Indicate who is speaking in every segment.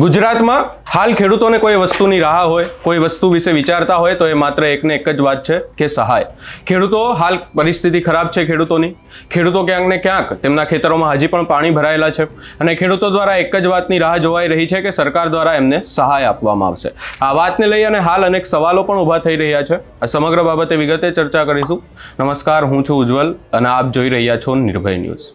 Speaker 1: ગુજરાતમાં હાલ ખેડૂતોને કોઈ વસ્તુની રાહ હોય, કોઈ વસ્તુ વિશે વિચારતા હોય, તો એ માત્ર એકને એક જ વાત છે કે સહાય. ખેડૂતો, હાલ પરિસ્થિતિ ખરાબ છે ખેડૂતોની. ખેડૂતો ક્યાંક ને ક્યાંક તેમના ખેતરોમાં હજી પણ પાણી ભરાયેલા છે અને ખેડૂતો દ્વારા એક જ વાતની રાહ જોવાઈ રહી છે કે સરકાર દ્વારા એમને સહાય આપવામાં આવશે. આ વાતને લઈ અને હાલ અનેક સવાલો પણ ઊભા થઈ રહ્યા છે. આ સમગ્ર બાબતે વિગતે ચર્ચા કરીશું. નમસ્કાર, હું છું ઉજ્જવલ અને આપ જોઈ રહ્યા છો નિર્ભય ન્યૂઝ.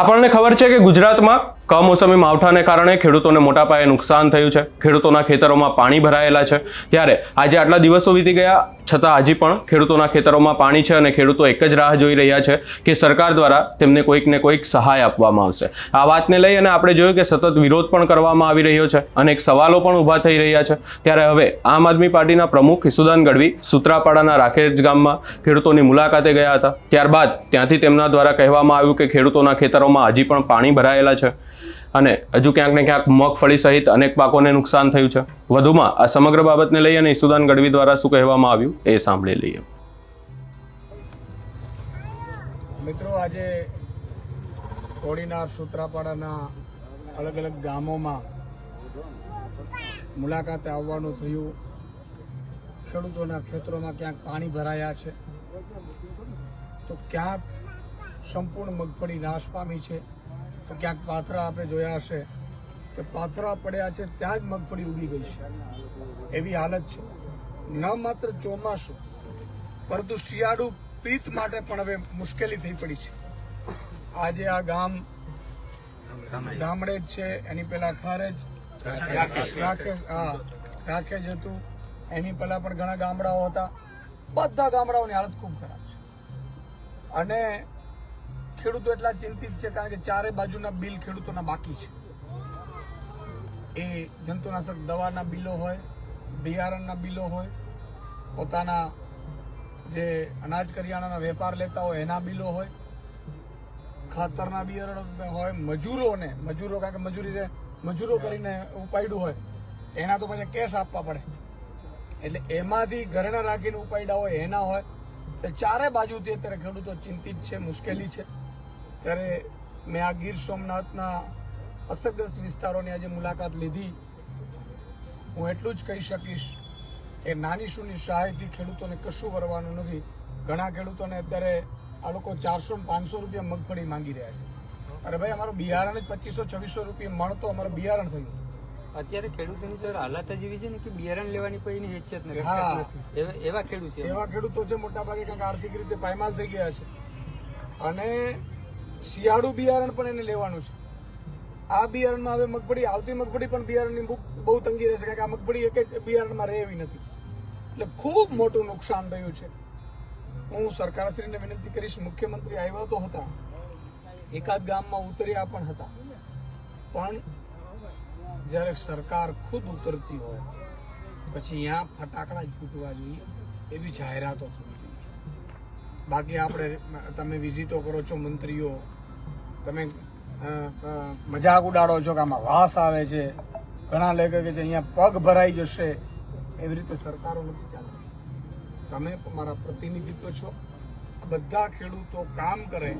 Speaker 1: આપણને ખબર છે કે ગુજરાતમાં કમોસમી માવઠાને કારણે ખેડૂતોને મોટા પાયે નુકસાન થયું છે. ખેડૂતોના ખેતરોમાં પાણી ભરાયેલા છે. ત્યારે આજે આટલા દિવસો વીતી ગયા. છતાં હજી પણ ખેડૂતોના ખેતરોમાં પાણી છે અને ખેડૂતો એક જ રાહ જોઈ રહ્યા છે કે સરકાર દ્વારા તેમને કોઈક ને કોઈક સહાય આપવામાં આવશે. આ વાતને લઈ અને આપણે જોયું કે સતત વિરોધ પણ કરવામાં આવી રહ્યો છે અનેક સવાલો પણ ઊભા થઈ રહ્યા છે. ત્યારે હવે આમ આદમી પાર્ટીના પ્રમુખ ઈસુદાન ગઢવી સુત્રાપાડાના રાખેજ ગામમાં ખેડૂતોની મુલાકાતે ગયા હતા. ત્યારબાદ ત્યાંથી તેમના દ્વારા કહેવામાં આવ્યું કે ખેડૂતોના ખેતરોમાં હજી પણ પાણી ભરાયેલા છે. અને હજુ ક્યાંક ને ક્યાંક મગફળી સહિત અનેક પાકોને નુકસાન થયું છે. વધુમાં આ સમગ્ર બાબતને લઈ અને ઈસુદાન ગઢવી દ્વારા શું કહેવામાં આવ્યું એ સાંભળી લઈએ.
Speaker 2: મિત્રો, આજે કોડીના સુત્રાપાડાના અલગ અલગ ગામોમાં મુલાકાતે આવવાનું થયું. ખેડૂતોના ખેતરોમાં ક્યાંક પાણી ભરાયા છે. તો ક્યાંક સંપૂર્ણ મગફળી નાશ પામી છે. તો ક્યાંક પાથરા આપણે જોયા હશે કે પાથરા પડ્યા છે ત્યાં જ મગફળી ઉગી ગઈ છે. એવી હાલત છે. ન માત્ર ચોમાસું, પરંતુ શિયાળુ પિત માટે પણ હવે મુશ્કેલી થઈ પડી છે. આજે આ ગામ ગામડે જ છે, એની પેલા ખારેજ રાખે, હા રાખેજ હતું. એની પહેલા પણ ઘણા ગામડાઓ હતા. બધા ગામડાઓની હાલત ખૂબ ખરાબ છે. અને ખેડૂતો એટલા ચિંતિત છે કારણ કે ચારે બાજુના બિલ ખેડૂતોના બાકી છે. એ જંતુનાશક દવાના બિલો હોય બિયારણના બિલો હોય પોતાના જે અનાજ કરિયાણાના વેપાર લેતા હોય એના બિલો હોય ખાતરના બિયારણ હોય મજૂરોને મજૂરો કારણ કે મજૂરી મજૂરો કરીને ઉપાડ્યું હોય એના તો પછી કેસ આપવા પડે. એટલે એમાંથી ઘરણા રાખીને ઉપાડ્યા હોય એના હોય એટલે ચારે બાજુથી અત્યારે ખેડૂતો ચિંતિત છે મુશ્કેલી છે. ત્યારે મેં આ ગીર સોમનાથના અસરગ્રસ્ત વિસ્તારોની આજે મુલાકાત લીધી. હું એટલું જ કહી શકીશ કે નાની સૂની સહાયથી ખેડૂતોને કશું કરવાનું નથી. ઘણા ખેડૂતોને અત્યારે આ લોકો ચારસો પાંચસો રૂપિયા મગફળી માંગી રહ્યા છે. અરે ભાઈ અમારું બિયારણ જ પચીસો છવ્વીસો રૂપિયા મળતો અમારું બિયારણ થયું.
Speaker 3: અત્યારે ખેડૂતોની સર હાલત જ એવી છે ને કે બિયારણ લેવાની કોઈની એની જ નથી.
Speaker 2: હા.
Speaker 3: એવા- ખેડૂત છે.
Speaker 2: એવા ખેડૂતો છે મોટા ભાગે કંઈક આર્થિક રીતે પાયમાલ થઈ ગયા છે. અને શિયાળુ બિયારણ પણ એને લેવાનું છે. આ બિયારણમાં હવે મગફળી, આવતી મગફળી પણ બિયારણની બહુ બહુ તંગી રહેશે કારણ કે આ મગફળી એક જ બિયારણમાં રહે એવી નથી. એટલે ખૂબ મોટું નુકસાન થયું છે. હું સરકારશ્રીને વિનંતી કરીશ, મુખ્યમંત્રી આવ્યા તો હતા. એકાદ ગામમાં ઉતર્યા પણ હતા. પણ જ્યારે સરકાર ખુદ ઉતરતી હોય, પછી અહીંયા ફટાકડા જ ફૂટવા જોઈએ એવી જાહેરાતો થવી જોઈએ. બાકી આપણે તમે વિઝિટો કરો છો મંત્રીઓ, તમે મજાક ઉડાડો છો કે આમાં વાસ આવે છે, ઘણા લેખકો કે છે અહીંયા પગ ભરાઈ જશે. એવી રીતે સરકારો નથી ચાલતી. તમે મારા પ્રતિનિધિત્વ છો. બધા ખેડૂતો કામ કરે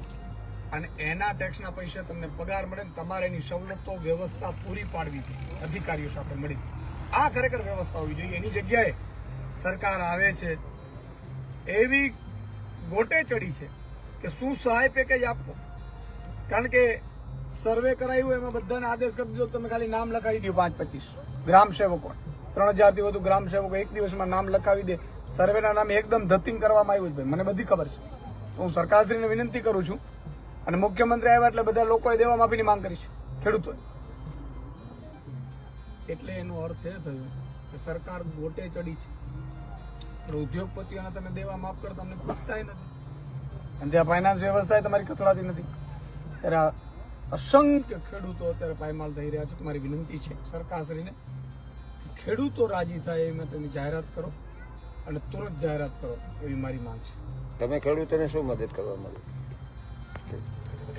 Speaker 2: અને એના ટેક્સના પૈસા તમને પગાર મળે ને તમારે એની સવલતો વ્યવસ્થા પૂરી પાડવી અધિકારીઓ સાથે મળી. આ ખરેખર વ્યવસ્થા હોવી જોઈએ. એની જગ્યાએ સરકાર આવે છે. એવી ગોટે ચડી છે કે શું સહાય પેકેજ આપો? કારણ કે સર્વે કરાયું, એમાં બધાને આદેશ કરી દીધો, તમે ખાલી નામ લખાવી દો પાંચ પચીસ. ગ્રામ સેવકો. ત્રણ હજારથી વધુ ગ્રામ સેવકો એક દિવસમાં નામ લખાવી દે. સર્વેના નામે એકદમ ધતિંગ કરવામાં આવ્યું છે ભાઈ. મને બધી ખબર છે. તો હું સરકારશ્રીને વિનંતી કરું છું અને મુખ્યમંત્રી આવ્યા એટલે બધા લોકોએ દેવા માફીની માંગ કરી છે. ખેડૂતોએ. એટલે એનો અર્થ એ થયો કે સરકાર ગોટે ચડી છે. ઉદ્યોગપતિઓને તમે દેવા માફ કરતા તમને પૂછતા નથી. અને ત્યાં ફાઇનાન્સ વ્યવસ્થા તમારી કથળાતી નથી. ત્યારે આ અસંખ્ય ખેડૂતો અત્યારે પાયમાલ થઈ રહ્યા છે. તમારી વિનંતી છે સરકારશ્રીને ખેડૂતો રાજી થાય એ માટેની જાહેરાત કરો અને તુરંત જાહેરાત કરો એવી મારી માંગ છે.
Speaker 4: તમે ખેડૂતોને શું મદદ કરવા માંગો?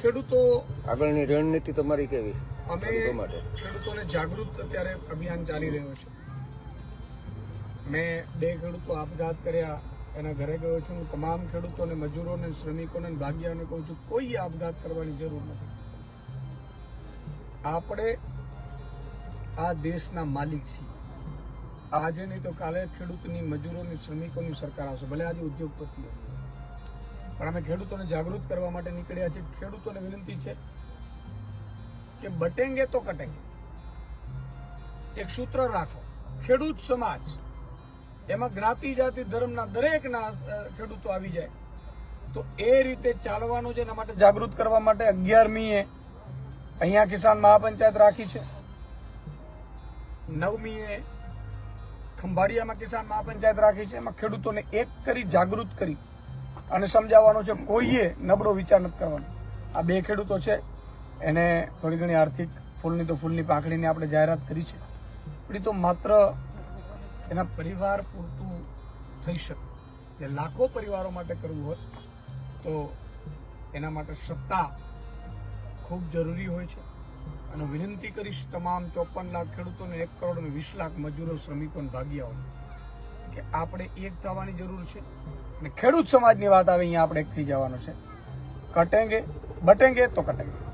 Speaker 2: ખેડૂતો
Speaker 4: આગળની રણનીતિ તમારી કેવી?
Speaker 2: અમે
Speaker 4: માટે.
Speaker 2: ખેડૂતોને જાગૃત અત્યારે અભિયાન ચાલી રહ્યો છે. મેં બે ખેડૂતો આપઘાત કર્યા, એના ઘરે ગયો છું. હું તમામ ખેડૂતોને, મજૂરોને, શ્રમિકોને ભાગ્યાને કહું છું, કોઈ આપઘાત કરવાની જરૂર નથી. આપણે આ દેશના માલિક છીએ. આજે નહીં તો કાલે ખેડૂતની, મજૂરોની, શ્રમિકોની સરકાર આવશે. ભલે આજે ઉદ્યોગપતિઓ પણ અમે ખેડૂતોને જાગૃત કરવા માટે નીકળ્યા છીએ. ખેડૂતોને વિનંતી છે કે બટેંગે તો કટેંગે. એક સૂત્ર રાખો. ખેડૂત સમાજ એમાં જ્ઞાતિ જાતિ ધર્મના દરેકના ખેડૂતો આવી જાય. તો એ રીતે ચાલવાનું છે, એના માટે જાગૃત કરવા માટે અગિયારમીએ અહીંયા કિસાન મહાપંચાયત રાખી છે. નવમીએ ખંભાળિયામાં કિસાન મહાપંચાયત રાખી છે. એમાં ખેડૂતોને એક કરી જાગૃત કરી અને સમજાવવાનો છે, કોઈએ નબળો વિચાર નથી કરવાનો. આ બે ખેડૂતો છે, એને થોડી ઘણી આર્થિક ફૂલની તો ફૂલની પાંખડીની આપણે જાહેરાત કરી છે. પણ તો માત્ર એના પરિવાર પૂરતું થઈ શકે. જે લાખો પરિવારો માટે કરવું હોય, તો એના માટે સત્તા ખૂબ જરૂરી હોય છે. અને વિનંતી કરીશ તમામ ચોપન લાખ ખેડૂતોને એક કરોડ અને વીસ લાખ મજૂરો શ્રમિકો અને ભાગીયાઓને કે આપણે એક થવાની જરૂર છે. અને ખેડૂત સમાજની વાત આવે, અહીંયા આપણે એક થઈ જવાનો છે. કટેંગે, બટેંગે તો કટેંગે.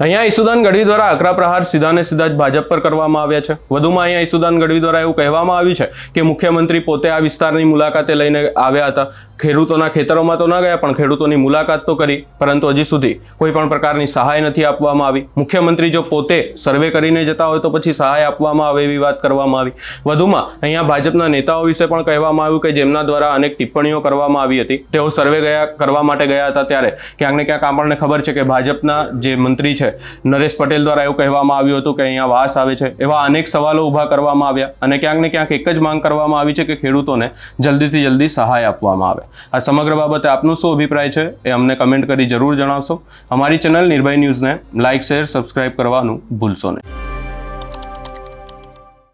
Speaker 1: અહીંયા ઈસુદાન ગઢવી દ્વારા અકરા પ્રહાર સીધા ને સીધા જ ભાજપ પર કરવામાં આવ્યા છે. વધુમાં અહીંયા ઈસુદાન ગઢવી દ્વારા એવું કહેવામાં આવ્યું છે કે મુખ્યમંત્રી પોતે આ વિસ્તારની મુલાકાતે લઈને આવ્યા હતા. ખેડૂતોના ખેતરોમાં તો ન ગયા પણ ખેડૂતોની મુલાકાત તો કરી, પરંતુ હજી સુધી કોઈ પણ પ્રકારની સહાય નથી આપવામાં આવી. મુખ્યમંત્રી જો પોતે સર્વે કરીને જતા હોય તો પછી સહાય આપવામાં આવે એવી વાત કરવામાં આવી. વધુમાં અહીંયા ભાજપના નેતાઓ વિશે પણ કહેવામાં આવ્યું કે જેમના દ્વારા અનેક ટિપ્પણીઓ કરવામાં આવી હતી. તેઓ સર્વે ગયા, કરવા માટે ગયા હતા ત્યારે. ક્યાંક ને ક્યાંક આપણને ખબર છે કે ભાજપના જે મંત્રી નરેશ પટેલ દ્વારા એવું કહેવામાં આવ્યું હતું કે અહીંયા વાસ આવે છે એવા અનેક સવાલો ઊભા કરવામાં આવ્યા અને ક્યાંક ને ક્યાંક એક જ માંગ કરવામાં આવી છે કે ખેડૂતોને જલ્દીથી જલ્દી સહાય આપવામાં આવે. આ સમગ્ર બાબતે આપનો શું અભિપ્રાય છે એ અમને કમેન્ટ કરી જરૂર જણાવશો. અમારી ચેનલ નિર્ભય ન્યૂઝને લાઇક, શેર, સબસ્ક્રાઇબ કરવાનું ભૂલશો નહીં.